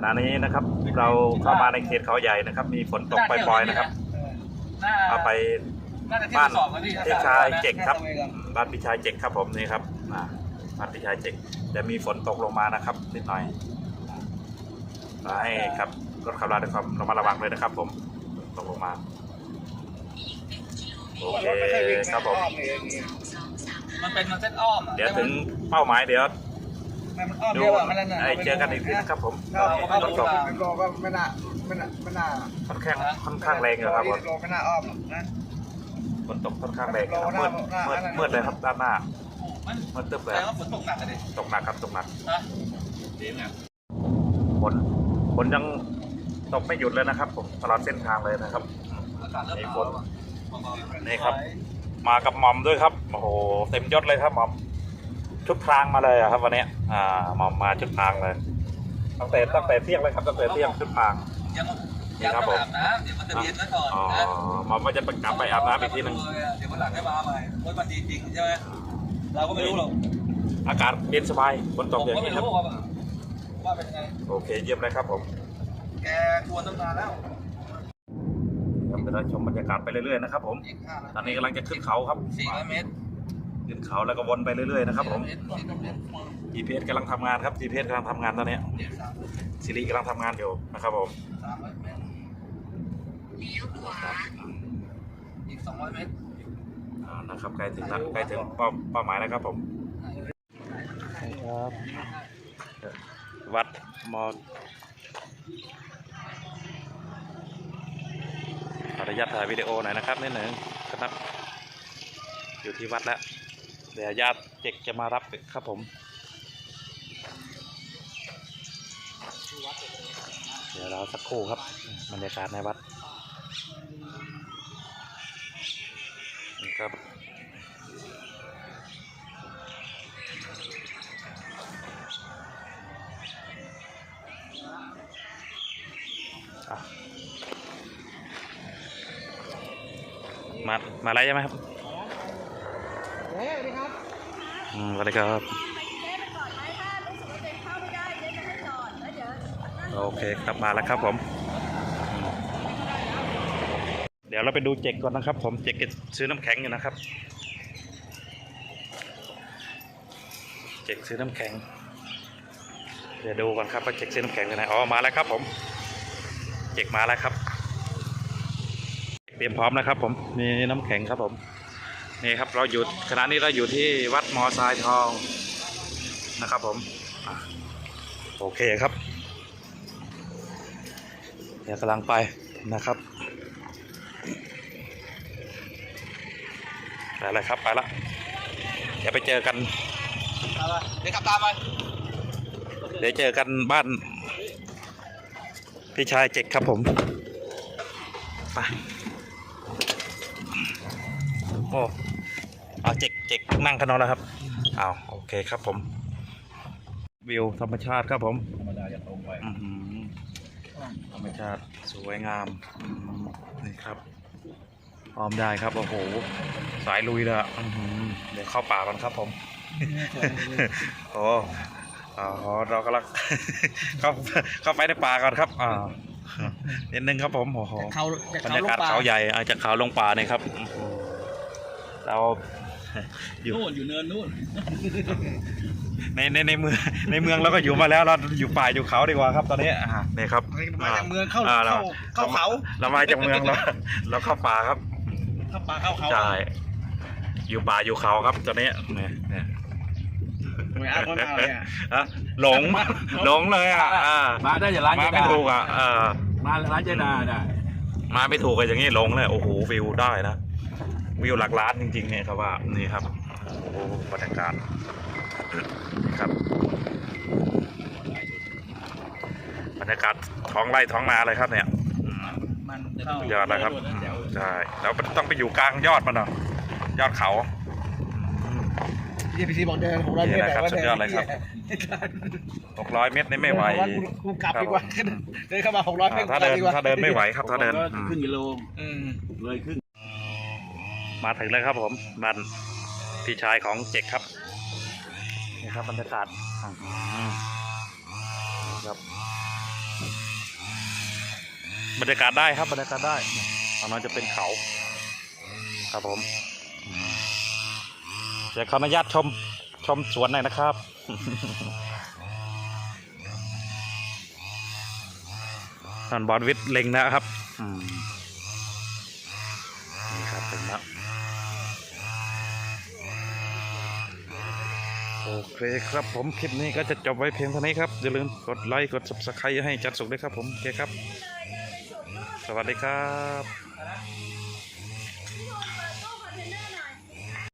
ขณะนี้นะครับ เราเข้ามาในเขตเขาใหญ่นะครับ มีฝนตกปล่อยๆนะครับน่าเอาไปน่าจะเที่ยบ้าวนสอบกันพี่พี่ชายเจ็กครับบ้านพี่ชายเจ็กครับผมนี่ครับอ่าบ้านพี่ชายเจ็กจะมีฝนตกลงมานะครับนิดหน่อยให้ครับรถขับราด้วยความระมัดระวังเลยนะครับ ผมตกลงมาโอเคครับผมมันเป็นมันเส้นอ้อมอะเดี๋ยวถึงเป้าหมายเดี๋ยว มันอ้อมดูเยอะกว่ามันนั่นน่ะไอ้เจอกันอีกทีนะครับผมครับฝนตกเป็นโลก็ไม่น่าไม่น่าไม่น่าค่อนข้างค่อนข้างแรงอยู่ครับผมโลไม่น่าอ้อมนะฝนตกค่อนข้างแรงนะครับมืดมืดมืดเลยครับด้านหน้าโอ้มันมืดตึ๊บเลยแต่ว่าฝนตกหนักเลยตกหนักครับตกหนักนะดีเนี่ยฝนฝนยังตกไม่หยุดเลยนะครับ ผมตลอดเส้นทางเลยนะครับอากาศเริ่มมีหนาวฝนแล้วอะเบาๆนี่ครับ มากับหมอมด้วยครับโอ้โหเต็มยศเลยครับหมอม ชุดพรางมาเลยอะครับ วันนี้อ่าหมอมมาชุดพรางเลยตั้งแต่ตั้งแต่เที่ยงเลยครับตั้งแต่เที่ยงชุดพราง ยังนี่ยังครับไม่ผมอาบน้ำเดี๋ยวมันจะเย็นซะก่อนอ๋อนะหมอมว่าจะไปกลับไปอาบน้ำอีกทีหนึ่งเดี๋ยววันหลังได้มาใหม่เพราะมันดีจริงใช่ไหมเราก็ไม่รู้หรอกอากาศเย็นสบายฝนตผกมอย่างก็ไม่นี้ครับ รู้ว่าว่าเป็นยังไงโอเคเยี่ยมเลยครับผมแกชวนตั้งนานแล้วครับเดี๋ยวเราชมบรรยากาศไปเรื่อยๆนะครับผม อีกห้าตอนนี้กำลังจะขึ้นเขาครับ สี่ร้อยเมตร ขึ้นเขาแล้วก็วนไปเรื่อยๆนะครับผมสี่ร้อยเมตรสี่ร้อยเมตร GPS กำลังทำงานครับ GPS กำลังทำงานตอนนี้เดี๋ยวสามซิริกำลังทำงานอยู่นะครับผมสามร้อยเมตรอีกสองร้อยเมตรอ่านะครับใกล้ถึงแล้วใกล้ถึงเป้าเป้าหมายแล้วครับผมครับวัดมอขออนุญาตถ่ายวิดีโอหน่อยนะครับนิดหนึ่งครับ อยู่ที่วัดแล้วเดี๋ยวญาติเจ็กจะมารับครับผม เดี๋ยวเราสักครู่ครับบรรยากาศในวัดนี่ครับมา มาอะไรใช่ไหมครับ เฮ้ยสวัสดีครับ อืมสวัสดีครับไปเจ๊ไปก่อนไหมถ้ารู้สึกว่าตัวเองเข้าไม่ได้เจ๊จะให้จอดแล้วเดี๋ยวนั่งโอเคครับมาแล้วครับผมอืมเดี๋ยวเราไปดูเจ็กก่อนนะครับ ผมเจ็กจะซื้อน้ำแข็งอยู่นะครับ เจ็กซื้อน้ำแข็ง เดี๋ยวดูก่อนครับว่าเจ็กซื้อน้ำแข็งที่ไหนอ๋อมาแล้วครับ ผม เจ็กมาแล้วครับ เตรียมพร้อมนะครับ ผมมีน้ำแข็งครับผม นี่ครับเราอยู่ขณะนี้เราอยู่ที่วัดมอทรายทองนะครับผมอะโอเคครับ เดี๋ยวกำลังไปนะครับไปเลยครับไปละเดี๋ยวไปเจอกันเอาละเดี๋ยวกลับตามไปเดี๋ยวเจอกันบ้าน พี่ชายเจ็กครับผมไป โอ้เอาเจ็กเจ็กนั่งกันนอนแล้วครับเอาโอเคครับผม วิวธรรมชาติครับผมธรรมดาจะตรงไปธรรมชาติสวยงามอืมนี่ครับพร้อมได้ครับโอ้โหสายลุยเลยอะอื้อหือเดี๋ยวเข้าป่ากันครับผม โอ้อ๋อเรากำลัง เข้าเข้าไปในป่าก่อนครับ อ่านิดนึงครับผมโอ้โห เขาบรรยากาศเขาใหญ่อาจากเขาลงป่าเนี่ยครับอื้อหือ เราอยู่นู่นอยู่เนินนู่นในในในเมืองในเมืองเราก็อยู่มาแล้วเราอยู่ป่าอยู่เขาดีกว่าครับ ตอนนี้อ่านี่ครับมาจากเมืองเข้าอ่เข้าเข้าเขาเรามาจากเมืองเราเราเข้าป่าครับเข้าป่าเข้าเขาใช่อยู่ป่าอยู่เขาครับตอนนี้เนี่ยเนี่ยไม่เอาคนมาเลยอะอะหลงหลงเลยอะอ่ามาได้จากร้านมาเจไม่ดาถูกอะเออมาร้านเจดาได้มาไม่ถูกอะอย่างนี้ลงเลยโอ้โหวิวได้นะ วิวหลักล้านจริงๆเนี่ยครับว่านี่ครับโอ้โหบรรยากาศครับบรรยากาศท้องไร่ท้องนาเลยครับเนี่ยอืมมันเข้ายอดแล้วครับอืมใช่แล้วต้องไปอยู่กลางยอดมันเนาะยอดเขาอืมยี่พีซีบอกเดินหกร้อยเมตรนี่แหละครับแต่ว่าสุดยอดเลยครับหกร้อยเมตรนี่ไม่ไหวกูกลับดีกว่าเดินเข้ามาหกร้อยเมตรถ้าเดินถ้าเดินไม่ไหวครับถ้าเดินอืมครึ่งกิโลอืมเลยครึ่ง มาถึงแล้วครับผมบ้านพี่ชายของเจกครับนี่ครับบรรยากาศอื้อหือนี่ครับบรรยากาศได้ครับบรรยากาศได้ตรงนั้นจะเป็นเขา ครับผมจะขออนุญาตชมชมสวนหน่อยนะครับท่านบอลวิทย์เล็งนะครับ อืมนี่ครับถึงแล้ว โอเคครับผมคลิปนี้ก็จะจบไว้เพียงเท่านี้ครับ อย่าลืมกดไลค์กด subscribe ให้จัดสุขด้วยครับผมโอเคครับ สวัสดีครับ